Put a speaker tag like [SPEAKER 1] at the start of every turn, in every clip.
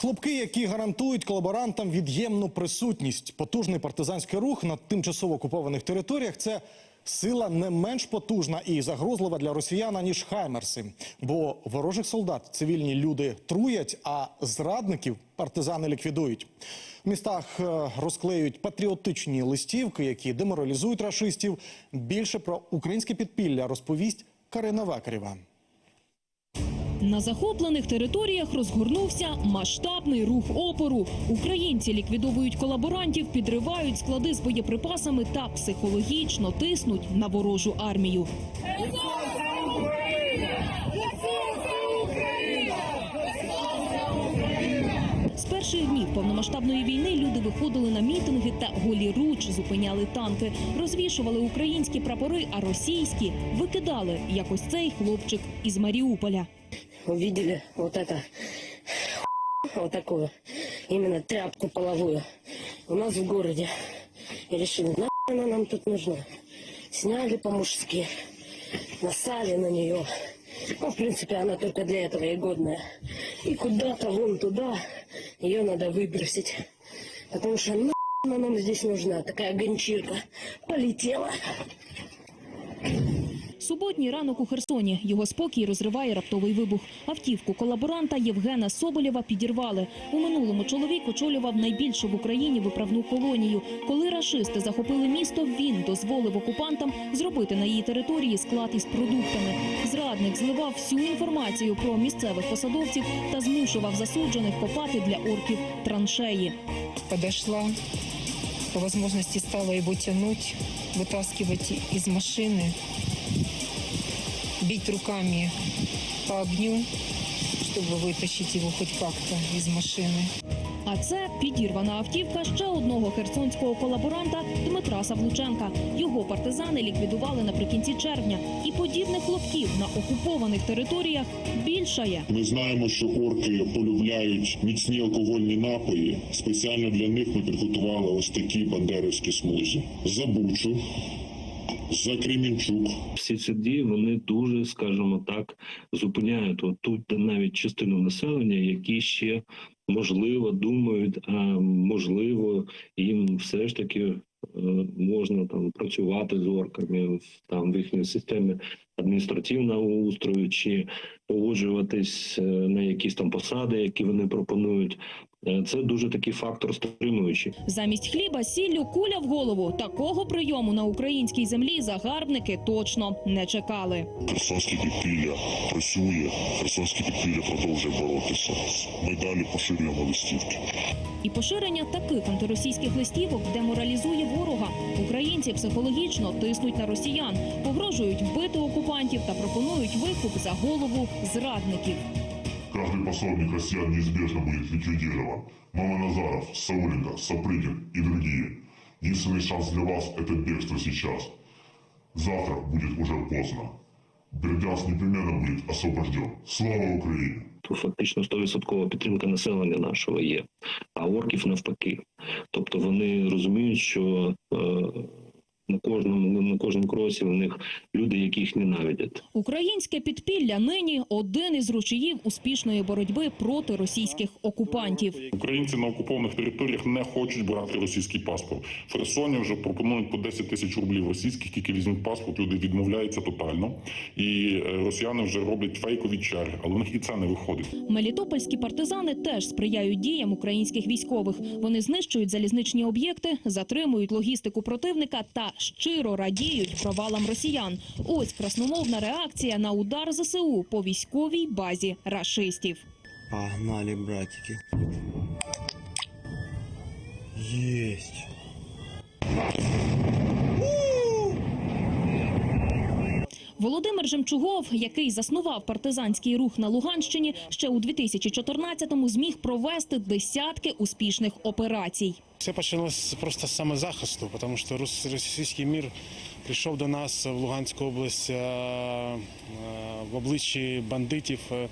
[SPEAKER 1] Хлопки, які гарантують колаборантам від'ємну присутність, потужний партизанський рух на тимчасово окупованих територіях це сила не менш потужна і загрозлива для росіян, ніж хаймерси. Бо ворожих солдат цивільні люди труять, а зрадників партизани ліквідують. В містах е, розклеюють патріотичні листівки, які деморалізують рашистів. Більше про українське підпілля розповість Карина Вакарєва.
[SPEAKER 2] На захоплених територіях розгорнувся масштабний рух опору. Українці ліквідовують колаборантів, підривають склади з боєприпасами та психологічно тиснуть на ворожу армію. З перших днів повномасштабної війни люди виходили на мітинги та голіруч зупиняли танки, розвішували українські прапори, а російські викидали, як ось цей хлопчик із Маріуполя.
[SPEAKER 3] Увидели вот это вот такую именно тряпку половую у нас в городе и решили, нахуй она нам тут нужна. Сняли по-мужски, насали на нее. Ну, в принципе, она только для этого и годная. И куда-то вон туда ее надо выбросить. Потому что нахуй она нам здесь нужна. Такая гончирка полетела.
[SPEAKER 2] Суботній ранок у Херсоні. Його спокій розриває раптовий вибух. Автівку колаборанта Євгена Соболєва підірвали. У минулому чоловік очолював найбільшу в Україні виправну колонію. Коли рашисти захопили місто, він дозволив окупантам зробити на її території склад із продуктами. Зрадник зливав всю інформацію про місцевих посадовців та змушував засуджених копати для орків траншеї.
[SPEAKER 4] подошла, по возможности стала его тянуть, вытаскивать из машины, бить руками по огню, чтобы вытащить его хоть как-то из машины.
[SPEAKER 2] А це підірвана автівка ще одного херсонського колаборанта Дмитра Савлученка. Його партизани ліквідували наприкінці червня. І подібних хлопків на окупованих територіях більшає.
[SPEAKER 5] Ми знаємо, що орки полюбляють міцні алкогольні напої. Спеціально для них ми підготували ось такі бандерівські смузі. За Бучу, за Кремінчук,
[SPEAKER 6] всі ці дії вони дуже, скажімо так, зупиняють тут навіть частину населення, які ще можливо думають, а можливо, їм все ж таки е, можна там працювати з орками там в їхній системі адміністративного устрою чи погоджуватись е, на якісь там посади, які вони пропонують. Е, Це дуже такий фактор стримуючий.
[SPEAKER 2] Замість хліба, сіллю, куля в голову. Такого прийому на українській землі загарбники точно не чекали.
[SPEAKER 5] Херсонське підпілля працює, Херсонське підпілля продовжує боротися. Ми далі поширюємо листівки.
[SPEAKER 2] І поширення таких антиросійських листівок деморалізує ворога. Українці психологічно тиснуть на росіян, погрожують вбити окупантів та пропонують викуп за голову зрадників.
[SPEAKER 5] Каждый пособник россиян неизбежно будет ликвидирован. Мама Назаров, Сауленко, Сапрыгин и другие. Единственный шанс для вас – это бегство сейчас. Завтра будет уже поздно. Бердянск непременно будет освобожден. Слава Украине!
[SPEAKER 6] Фактично 100% підтримка населення нашого є, а орків навпаки. Тобто вони розуміють, що е, на кожному на кожному кроці у них люди, яких ненавидять.
[SPEAKER 2] Українське підпілля нині один із рушіїв успішної боротьби проти російських окупантів.
[SPEAKER 7] Українці на окупованих територіях не хочуть брати російський паспорт. В Херсоні вже пропонують по 10 тисяч рублів російських, тільки візьмуть паспорт, люди відмовляються тотально. І е, росіяни вже роблять фейкові черги, але в них і це не виходить.
[SPEAKER 2] Мелітопольські партизани теж сприяють діям українських військових. Вони знищують залізничні об'єкти, затримують логістику противника та щиро радіють провалам росіян. Ось красномовна реакція на удар ЗСУ по військовій базі рашистів.
[SPEAKER 8] Погнали, братики. Есть.
[SPEAKER 2] Володимир Жемчугов, який заснував партизанський рух на Луганщині, ще у 2014-му зміг провести десятки успішних операцій.
[SPEAKER 9] Все почалось просто з самозахисту, тому що рос- російський мір прийшов до нас в Луганську область е, е, в обличчі бандитів, е,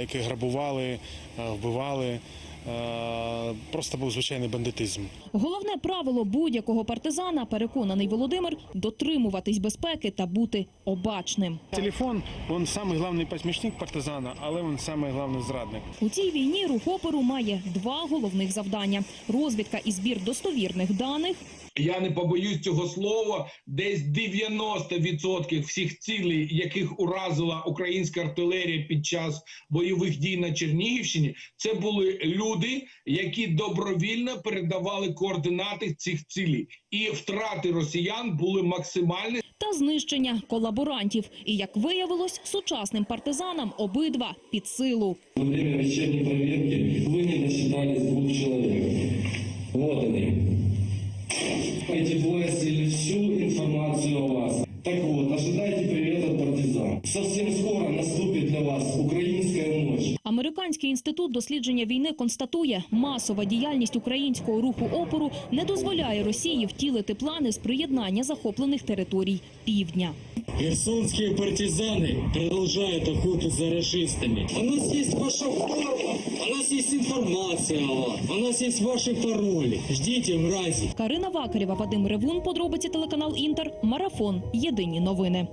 [SPEAKER 9] які грабували, вбивали. Е, Просто був звичайний бандитизм.
[SPEAKER 2] Головне правило будь-якого партизана, переконаний Володимир, дотримуватись безпеки та бути обачним.
[SPEAKER 9] Телефон, він самий головний посмішник партизана, але він самий головний зрадник.
[SPEAKER 2] У цій війні рух опору має два головних завдання: розвідка і збір достовірних даних
[SPEAKER 10] Я не побоюсь цього слова. Десь 90% всіх цілей, яких уразила українська артилерія під час бойових дій на Чернігівщині, це були люди, які добровільно передавали координати цих цілей, і втрати росіян були максимальні.
[SPEAKER 2] та знищення колаборантів. І як виявилось, сучасним партизанам обидва під силу.
[SPEAKER 11] Во время вечерней проверки вы не досчитались двух человек. Вот они. Эти всю информацию о вас. Так вот, ожидайте привет от партизан. Совсем скоро наступит для вас украинская ночь.
[SPEAKER 2] Американський інститут дослідження війни констатує, масова діяльність українського руху опору не дозволяє Росії втілити плани з приєднання захоплених територій півдня.
[SPEAKER 11] Херсонские партизаны продолжают охоту за расистами. У нас ваша форма, у нас есть информация о вас, у нас есть ваши пароли. Ждите, разі.
[SPEAKER 2] Карина Вакарєва, Вадим Ревун, подробиці телеканал Інтер, Марафон. Єдині новини.